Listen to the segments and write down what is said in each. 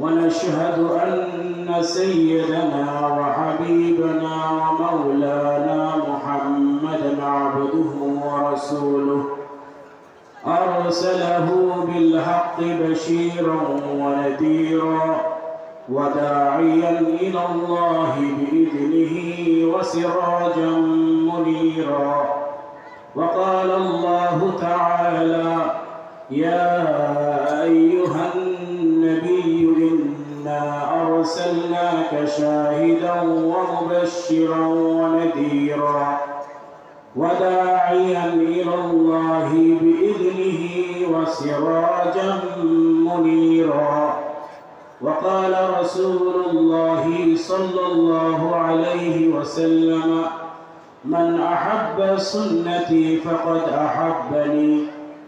ونشهد أن سيدنا وحبيبنا ومولانا محمدا عبده ورسوله. أرسله بالحق بشيرا ونذيرا وداعيا إلى الله بإذنه وسراجا منيرا. وقال الله تعالى يا أيها النبي أرسلناك شاهدا ومبشرا ونذيرا وداعيا إلى الله بإذنه وسراجا منيرا وقال رسول الله صلى الله عليه وسلم من أحب سنتي فقد أحبني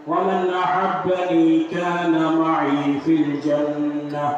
ومن أحبني كان معي في الجنة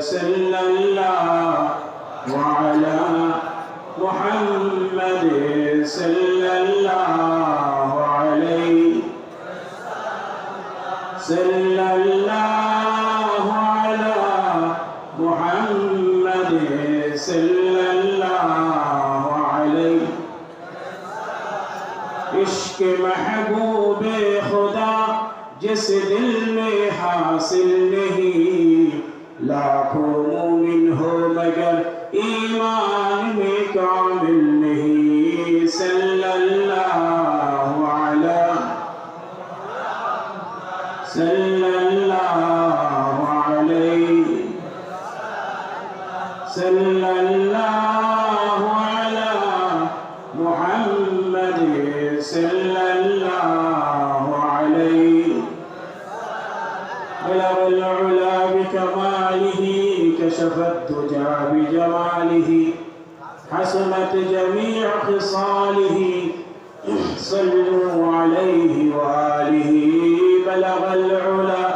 صلى الله وعلى محمد صلى الله عليه صلى الله على محمد صلى الله عليه. عشق محبوب خدا جس دل میں حاصل نہیں Amen. خصاله صلوا عليه وآله بلغ العلا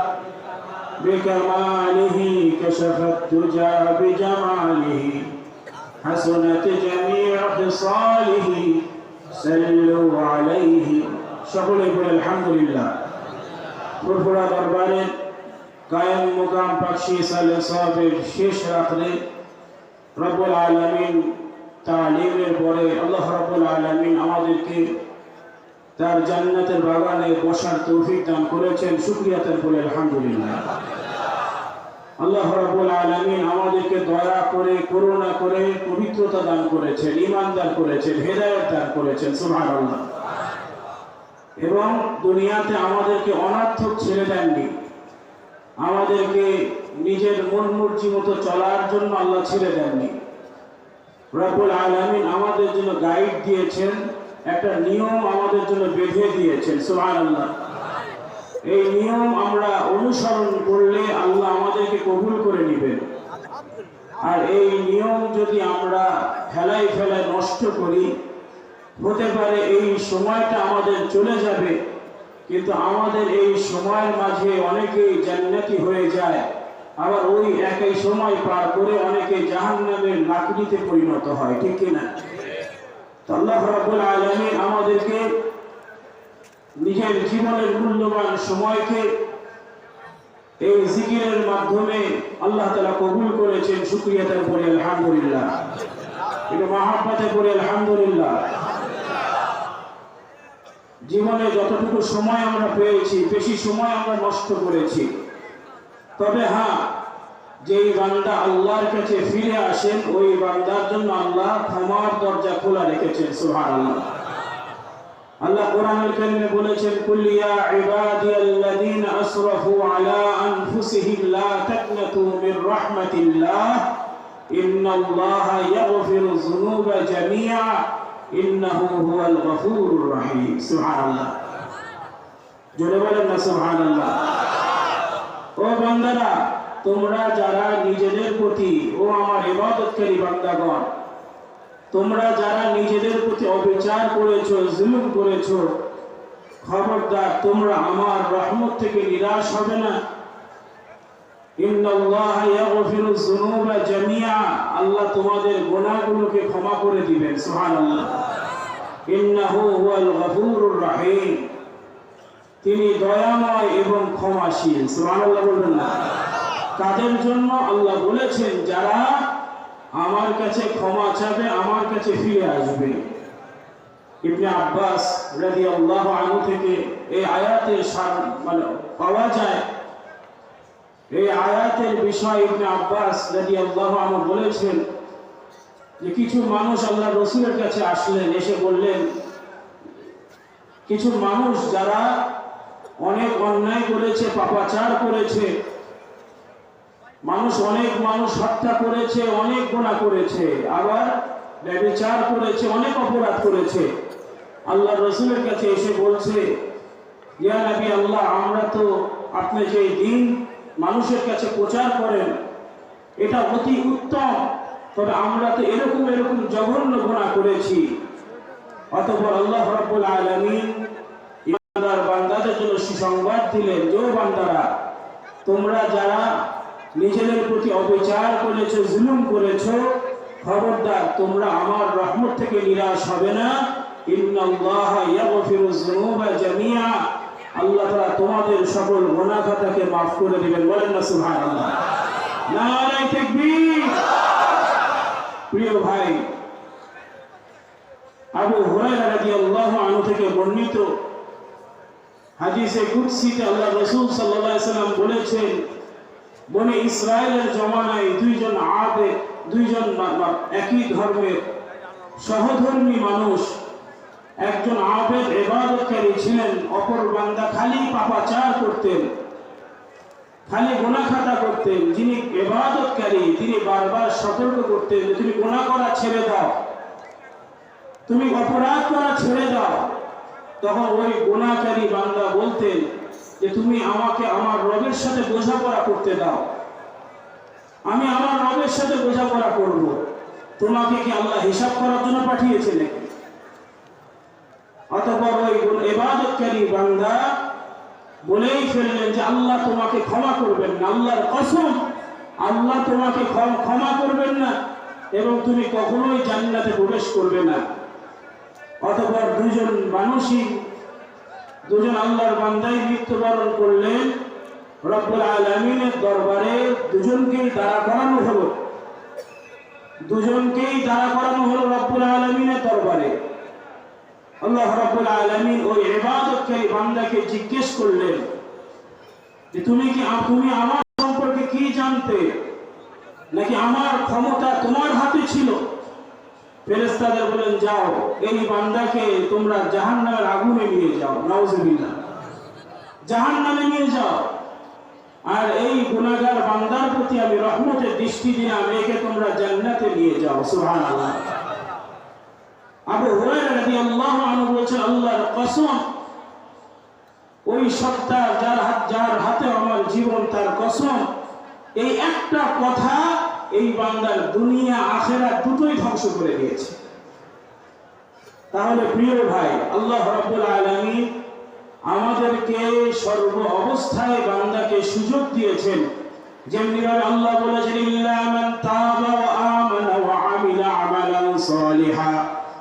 بكماله كشف الدجى بجماله حسنت جميع خصاله صلوا عليه شغل يقول الحمد لله ফুরফুরা দরবারের কায়েম মুকাম পাকশি সালে সাহেবের শেষ রাত্রে রব্বুল আলমিন তালিমের পরে আল্লাহ রব্বুল আলমিন আমাদেরকে তার জান্নাতের বাগানে বসার তৌফিক দান করেছেন। শুক্রিয়াতের বলে আলহামদুলিল্লাহ। আল্লাহ রাবুল আলমিন আমাদেরকে দয়া করে, করুণা করে, পবিত্রতা দান করেছেন ইমান দান করেছেন, হেদায়ত দান করেছেন আল্লাহ এবং দুনিয়াতে আমাদেরকে অনার্থক ছেড়ে দেননি। আমাদেরকে নিজের মন মর্জি মতো চলার জন্য আল্লাহ ছেড়ে দেননি। রব্বুল আলমিন আমাদের জন্য গাইড দিয়েছেন, একটা নিয়ম আমাদের জন্য বেঁধে দিয়েছেন সুহান আল্লাহ এই নিয়ম আমরা অনুসরণ করলে আল্লাহ আমাদেরকে কবুল করে নেবেন। আর এই নিয়ম যদি আমরা ফেলাই ফেলায় নষ্ট করি, হতে পারে এই সময়টা আমাদের চলে যাবে, কিন্তু আমাদের এই সময়ের মাঝে অনেকেই জান্নাতি হয়ে যায়। আবার ওই একই সময় পার করে অনেকে জাহান্নামের লাকড়িতে পরিণত হয়, ঠিক কিনা? আল্লাহ আলামিন আমাদেরকে নিজের জীবনের মূল্যবান সময়কে এই জিকিরের মাধ্যমে আল্লাহ তালা কবুল করেছেন শুক্রিয়াতের পরে আলহামদুলিল্লাহ। এটা মহাব্বাতে পরে আলহামদুলিল্লাহ। জীবনে যতটুকু সময় আমরা পেয়েছি, বেশি সময় আমরা নষ্ট করেছি। তবে হ্যাঁ যেই বান্দা আল্লাহর কাছে ফিরে আসেন ওই বান্দার জন্য আল্লাহ ক্ষমার দরজা খোলা রেখেছেন সুহান আল্লাহ আল্লাহ কোরআনুল কারীমে বলেছেন, কুল ইয়া ইবাদিয়াল্লাযীনা আসরাফু আলা আনফুসিহিম লা তাকনাতু মির রাহমাতিল্লাহ। ইন্নাল্লাহা ইয়াগফিরু যুনুবা জামিআ। ইন্নাহু হুয়াল গফুরুর রহিম। সুবহানাল্লাহ। জোরে বলেন না সুবহানাল্লাহ। ও বান্দারা, তোমরা যারা নিজেদের প্রতি ও আমার ইবাদতকারী বান্দাগণ, তোমরা যারা নিজেদের প্রতি অবিচার করেছ, জুলুম করেছ, খবরদার, তোমরা আমার রহমত থেকে নিরাশ হবে না। আল্লাহ তোমাদের গুনাহগুলোকে ক্ষমা করে দিবেন, সুবহানাল্লাহ। ইন্নাহু হুয়াল গফুরুর রহিম। তিনি দয়াময় এবং ক্ষমাশীল। সুবহানাল্লাহ বলবেন না। কাদের জন্য আল্লাহ বলেছেন, যারা আমার কাছে ক্ষমা চাবে, আমার কাছে ফিরে আসবে। ইবনে আব্বাস রাদিয়াল্লাহু আনহু থেকে এই আয়াতের মানে পাওয়া যায়। এই আয়াতের বিষয় ইবনে আব্বাস রাদিয়াল্লাহু আনহু বলেছেন যে, কিছু মানুষ আল্লাহ রসুলের কাছে আসলেন, এসে বললেন, কিছু মানুষ যারা অনেক অন্যায় করেছে, পাপাচার করেছে। মানুষ অনেক মানুষ হত্যা করেছে, অনেক গোনা করেছে, আবার ব্যবচার করেছে, অনেক অপরাধ করেছে। আল্লাহ রসুলের কাছে এসে বলছে, ইয়া নবী আল্লাহ, আমরা তো আপনি যে দিন মানুষের কাছে প্রচার করেন, এটা অতি উত্তম। তবে আমরা তো এরকম এরকম জঘন্য গোনা করেছি। অতঃপর আল্লাহ রাব্বুল আলামিন ইমানদার সুসংবাদ দিলেন যে বান্দারা, তোমরা যারা নিজেদের প্রতি অবিচার করেছ, জুলুম করেছ, খবরদার, তোমরা আমার রহমত থেকে নিরাশ হবে না। বর্ণিত হাদিসে কুদসিতে আল্লাহ রাসূল সাল্লাল্লাহু আলাইহি সাল্লাম বলেছেন, বনে ইসরায়েলের জমানায় দুইজন আবে দুইজন একই ধর্মের সহধর্মী মানুষ একজন আবেদ ইবাদতকারী ছিলেন, অপর বান্দা খালি পাপাচার করতেন, খালি গুনাহ খাতা করতেন। যিনি ইবাদতকারী, তিনি বারবার সতর্ক করতেন, তুমি গুনাহ করা ছেড়ে দাও। তুমি অপরাধ করা ছেড়ে দাও। তখন ওই গুণাকারী বান্দা বলতেন যে তুমি আমাকে আমার রবের সাথে বোঝাপড়া করতে দাও। আমি আমার রবের সাথে বোঝাপড়া করব। তোমাকে কি আল্লাহ হিসাব করার জন্য পাঠিয়েছে নাকি? অতঃপর ওই এবাদতকারী বান্দা বলেই ফেললেন যে, আল্লাহ তোমাকে ক্ষমা করবেন না, আল্লাহর কসম, আল্লাহ তোমাকে ক্ষমা করবেন না এবং তুমি কখনোই জান্নাতে প্রবেশ করবে না। অতঃপর দুজন মানুষই দুজন আল্লাহর বান্দাই মৃত্যুবরণ করলেন, রব্বুল আলমিনের দরবারে দুজনকেই দাঁড়া করানো হলো। দুজনকেই দাঁড়া করানো হলো রব্বুল আলমিনের দরবারে। আল্লাহ রব্বুল আলমিন ওই ইবাদতকারী বান্দাকে জিজ্ঞেস করলেন, যে তুমি কি তুমি আমার সম্পর্কে কি জানতে? নাকি আমার ক্ষমতা তোমার হাতে ছিল? ফেরেস্তাদের বলেন, যাও, এই বান্দাকে তোমরা জাহান নামের আগুনে নিয়ে যাও নওজবিল্লা জাহান নামে নিয়ে যাও। আর এই গুনাগার বান্দার প্রতি আমি রহমতের দৃষ্টি দিলাম, একে তোমরা জান্নাতে নিয়ে যাও, সুবহানাল্লাহ। আবু হুরায়রা রাদিয়াল্লাহু আনহু বলেছেন, আল্লাহর কসম, ওই সত্তা যার হাত যার হাতে আমার জীবন তার কসম। এই একটা কথা এই বান্দার দুনিয়া আখেরা দুটোই ধ্বংস করে দিয়েছে। তাহলে প্রিয় ভাই, আল্লাহ রব্বুল আলমী আমাদেরকে সর্ব অবস্থায় বান্দাকে সুযোগ দিয়েছেন। যেমনি ভাবে আল্লাহ বলেছেন, ইল্লা তাবা ওয়া আমানা ওয়া আমিলা আমালান সালিহা,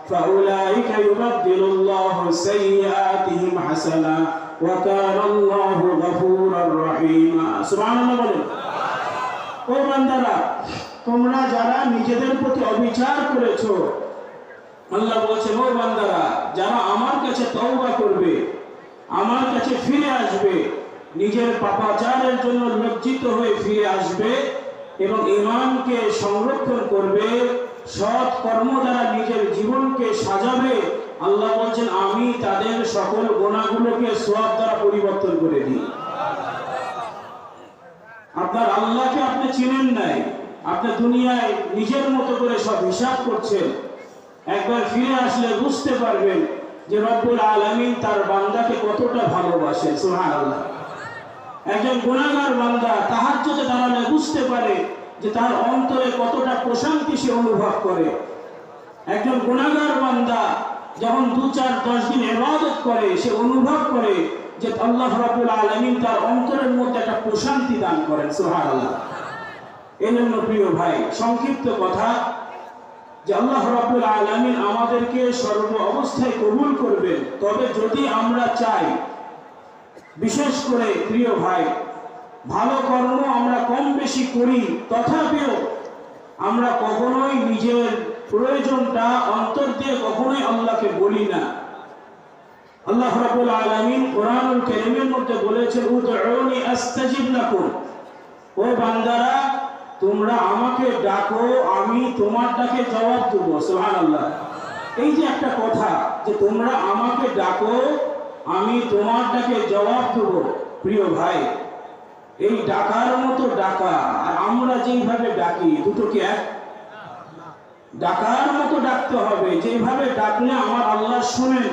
ফাউলাইকা ইউবাদদিলুল্লাহু সাইয়্যাতিহিম হাসানা, ওয়া কানা আল্লাহু গফুরার রহিমা। সুবহানাল্লাহ বলেন। ও বান্দারা তোমরা যারা নিজেদের প্রতি অবিচার করেছ, আল্লাহ বলছেন ও বান্দারা, যারা আমার কাছে তওবা করবে, আমার কাছে ফিরে আসবে, নিজের পাপাচারের জন্য লজ্জিত হয়ে ফিরে আসবে এবং ইমানকে সংরক্ষণ করবে, সৎ কর্ম দ্বারা নিজের জীবনকে সাজাবে, আল্লাহ বলছেন, আমি তাদের সকল গোনাগুলোকে সোয়াব দ্বারা পরিবর্তন করে দিই। আপনার আল্লাহকে আপনি চিনেন নাই। আপনি দুনিয়ায় নিজের মতো করে সব হিসাব করছেন। একবার ফিরে আসলে বুঝতে পারবেন যে রব্বুল আলামিন তার বান্দাকে কতটা ভালোবাসেন আল্লাহ একজন গুণাগার বান্দা তাহার যদি দাঁড়ালে বুঝতে পারে যে তার অন্তরে কতটা প্রশান্তি সে অনুভব করে। একজন গুণাগার বান্দা যখন দু চার দশ দিন ইবাদত করে, সে অনুভব করে যে আল্লাহ রাব্বুল আলামিন তার অন্তরের মধ্যে একটা প্রশান্তি দান করেন, সুবহানাল্লাহ। এই জন্য প্রিয় ভাই, সংক্ষিপ্ত কথা, যে আল্লাহ রাব্বুল আলামিন আমাদেরকে সর্ব অবস্থায় কবুল করবেন। তবে যদি আমরা চাই, বিশেষ করে প্রিয় ভাই, ভালো কর্ম আমরা কম বেশি করি, তথাপিও আমরা কখনোই নিজের প্রয়োজনটা অন্তর দিয়ে কখনোই আল্লাহকে বলি না। আল্লাহ রাব্বুল আলামিন কোরআনুল কারীমের মধ্যে বলেছেন, উদউনি আস্তাজিব লাকুম। ও বান্দারা, তোমরা আমাকে ডাকো, আমি তোমার ডাকে জবাব দেব, সুবহানাল্লাহ। এই যে একটা কথা যে তোমরা আমাকে ডাকো, আমি তোমার ডাকে জবাব দেব, প্রিয় ভাই। এই ডাকার মতো ডাকা, আর আমরা যেইভাবে ডাকি, দুটো কি এক? ডাকার মতো ডাকতে হবে, যেইভাবে ডাকলে আমার আল্লাহ শুনেন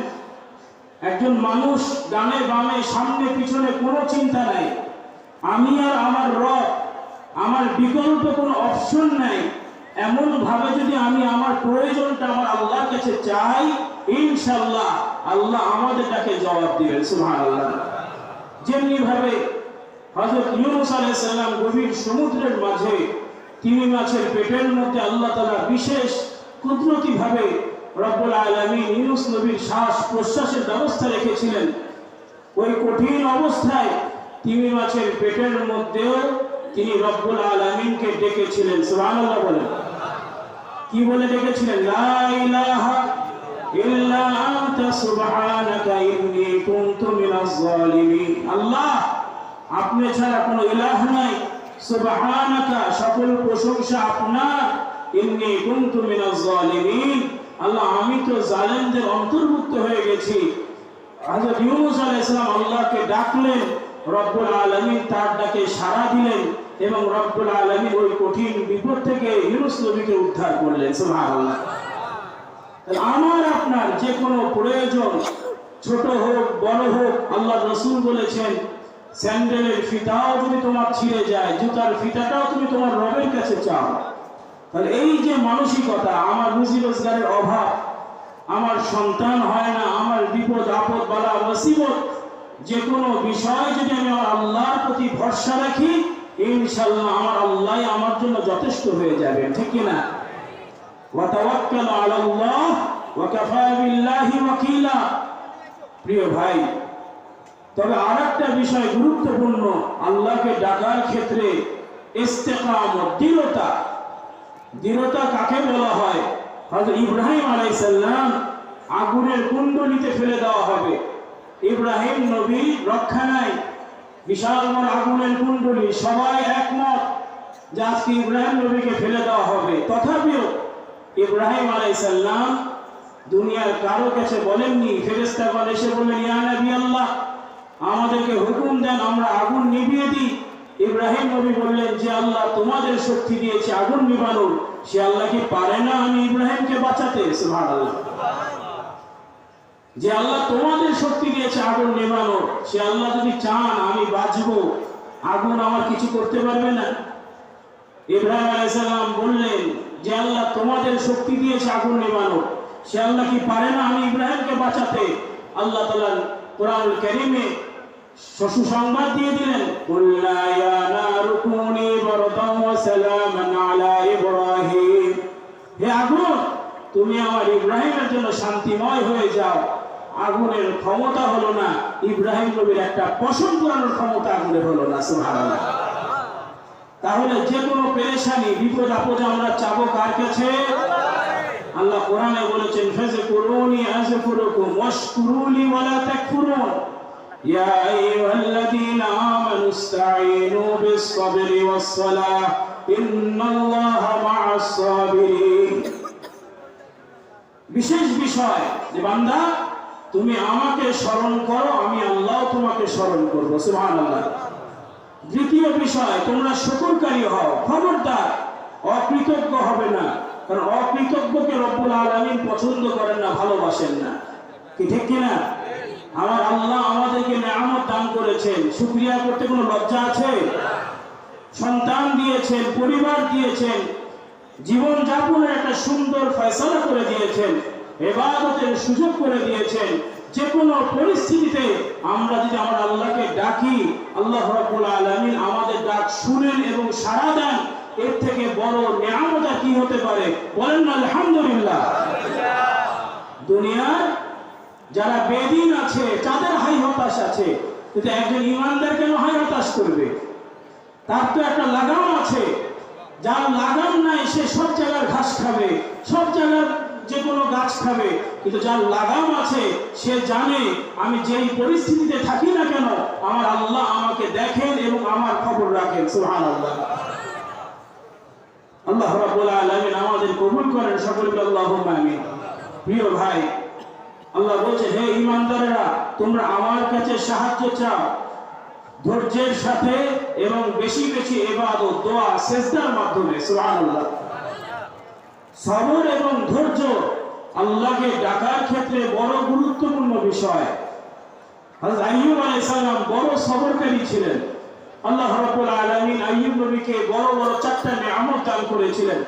একজন মানুষ ডানে বামে, সামনে, পিছনে কোনো চিন্তা নাই। আমি আর আমার রব, আমার বিকল্প কোনো অপশন নাই। এমন ভাবে যদি আমি আমার প্রয়োজনটা আমার আল্লাহর কাছে চাই ইনশাল্লাহ আল্লাহ আমাদের তাকে জবাব দিবেন, সুবহানাল্লাহ। যেমনি ভাবে হযরত ইউনূস আলাইহিস সালাম গভীর সমুদ্রের মাঝে, তিমি মাছের পেটের মধ্যে আল্লাহ তাআলা বিশেষ কুদরতি ভাবে রব্বুল আলামিন ইউনূস নবীর শ্বাস প্রশ্বাসের ব্যবস্থা রেখেছিলেন। ওই কঠিন অবস্থায় তিমি মাছের পেটের মধ্যেও তিনি রব্বুল আলামিনকে ডেকেছিলেন। সুবহানাল্লাহ বলেন। কি বলে ডেকেছিলেন? লা ইলাহা আল্লাহ, আপনি ছাড়া কোনো ইলাহ নাই। সকল প্রশংসা আপনার। আল্লাহ আমি তো জালেমদের অন্তর্ভুক্ত হয়ে গেছি। হযরত ইউনূস আলাইহিস সালাম আল্লাহকে ডাকলেন, রব্বুল আলামিন তার ডাকে সাড়া দিলেন এবং রব্বুল আলামিন ওই কঠিন বিপদ থেকে ইউনূস নবীকে উদ্ধার করলেন। সুবহানাল্লাহ। আমার, আপনার যে কোনো প্রয়োজন, ছোট হোক, বড় হোক, আল্লাহ রসুল বলেছেন, স্যান্ডেলের ফিতাও যদি তোমার ছিঁড়ে যায়, জুতার ফিতাটাও তুমি তোমার রবের কাছে চাও। তাহলে এই যে মানসিকতা, আমার রুজি রোজগারের অভাব, আমার সন্তান হয় না, আমার বিপদ, আপদ, বালা, মুসিবত, যে কোনো বিষয় যদি আমি আমার আল্লাহর প্রতি ভরসা রাখি ইনশাল্লাহ আমার আল্লাহ আমার জন্য যথেষ্ট হয়ে যাবে, ঠিক কি না? ওয়াতাওয়াক্কাল আলা আল্লাহ ওয়া কাফা বিল্লাহি ওয়াকিলা। প্রিয় ভাই, তবে আরেকটা বিষয় গুরুত্বপূর্ণ, আল্লাহকে ডাকার ক্ষেত্রে ইস্তেকামত, দৃঢ়তা। দৃঢ়তা কাকে বলা হয়? হযরত ইব্রাহিম আলাইসাল্লাম আগুনের কুণ্ডলিতে ফেলে দেওয়া হবে। ইব্রাহিম নবী রক্ষা নাই। বিশাল বড় আগুনের কুণ্ডলী, সবাই একমত যে আজকে ইব্রাহিম নবীকে ফেলে দেওয়া হবে। তথাপিও ইব্রাহিম আলাইসাল্লাম দুনিয়ার কারও কাছে বলেননি। ফেরেস্তাগণ এসে বললেন, ইয়া নবী আল্লাহ, আমাদেরকে হুকুম দেন, আমরা আগুন নিভিয়ে দিই। ইব্রাহিম নবী বললেন, যে আল্লাহ তোমাদের শক্তি দিয়েছে, আগুন নিবানোর সে আল্লাহ কি পারে না আমি ইব্রাহিমকে বাঁচাতে? যে আল্লাহ তোমাদের শক্তি দিয়েছে, আগুন নেভানোর সে আল্লাহ যদি চান, আমি বাঁচবো। আগুন আমার কিছু করতে পারবে না। ইব্রাহিম আলাইসাল্লাম বললেন, যে আল্লাহ তোমাদের শক্তি দিয়েছে, আগুন নেবানো, সে আল্লাহ কি পারে না আমি ইব্রাহিমকে বাঁচাতে? আল্লাহ তালা কোরআন কারীমে শশু সংবাদ দিয়ে দিলেন তুমি আমার ইব্রাহিমের জন্য শান্তিময় হয়ে যাও। আগুনের ক্ষমতা হলো না, ইব্রাহিম নবীর একটা পশম পুরানোর ক্ষমতা আগুনের হলো না, সুবহানাল্লাহ। তাহলে যে কোনো পেরেশানি, বিপদ, আপদে আমরা চাবো কার কাছে? আল্লাহ কোরআনে বলেছেন, ফাযকুরুনি আযকুরুকুম ওয়াশকুরুলি ওয়ালা তাকফুরুন। ইয়া আইয়ুহাল্লাযীনা আমানু ইসতাঈনু বিস-সাবরি ওয়াস-সালাহ ইন্নাল্লাহা মা'আস সাবিরিন বিশেষ বিষয় যে বান্দা, তুমি আমাকে স্মরণ করো, আমি আল্লাহ তোমাকে স্মরণ করব। সুবহানাল্লাহ। দ্বিতীয় বিষয়, তোমরা শুকরকারী হও, খবরদার। অকৃতজ্ঞ হবে না। কারণ অকৃতজ্ঞকে রব্বুল আলামিন পছন্দ করেন না, ভালোবাসেন না। কি ঠিক কিনা? আমার আল্লাহ আমাদেরকে নিয়ামত দান করেছেন। শুকরিয়া করতে কোনো লজ্জা আছে? সন্তান দিয়েছেন, পরিবার দিয়েছেন জীবন যাপনের একটা সুন্দর ফয়সালা করে দিয়েছেন, এবাদতের সুযোগ করে দিয়েছেন। যে কোনো পরিস্থিতিতে আমরা যদি আমরা আল্লাহকে ডাকি, আল্লাহ রাব্বুল আলামিন আমাদের ডাক শুনেন এবং সাড়া দেন, এর থেকে বড় নিয়ামত কি হতে পারে? বলেন আলহামদুলিল্লাহ। দুনিয়ার যারা বেদিন আছে, তাদের হাই হতাশ আছে। কিন্তু একজন ইমানদার কেন হাই হতাশ করবে? তার তো একটা লাগাম আছে। যার লাগাম নাই, সে সব জায়গার ঘাস খাবে, সব জায়গার যে কোনো গাছ খাবে। কিন্তু যার লাগাম আছে, সে জানে, আমি যেই পরিস্থিতিতে থাকি না কেন, আমার আল্লাহ আমাকে দেখেন এবং আমার খবর রাখেন। সুহান আল্লাহ আল্লাহ রাব্বুল আলামিন আমাদের কবুল করেন। সকলকে আল্লাহ প্রিয় ভাই আল্লাহ বলছে, হে ইমানদারেরা, তোমরা আমার কাছে সাহায্য চাও। ধৈর্যের সাথে এবং বেশি বেশি এবাদত, দোয়া, সেজদার মাধ্যমে সবর এবং ধৈর্য আল্লাহকে ডাকার ক্ষেত্রে বড় গুরুত্বপূর্ণ বিষয়। আইয়ুব আলাইহিস বড় সবরকারী ছিলেন। আল্লাহ রাব্বুল আলামিন আইয়ুব নবীকে বড় বড় চারটা নিয়ামত দান করেছিলেন।